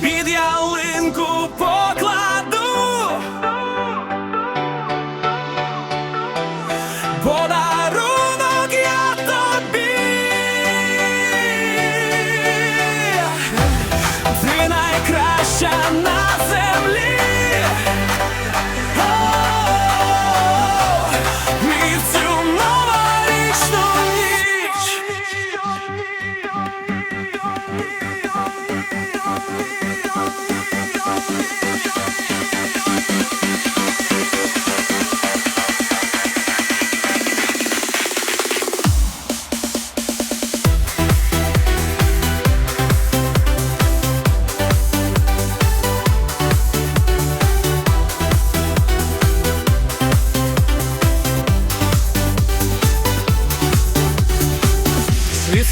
Під ялинку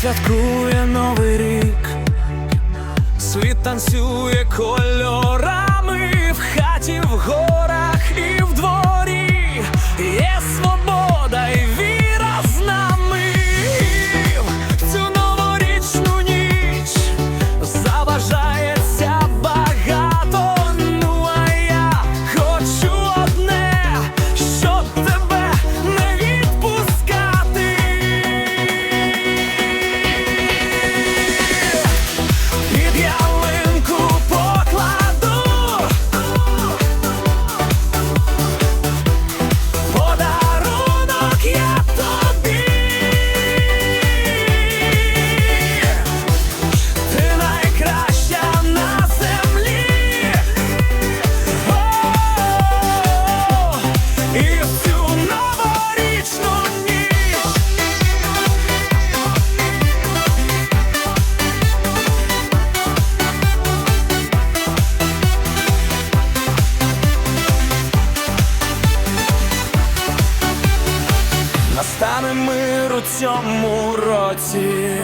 Святкує новий рік. Світ танцює кольора. стане мир у цьому році.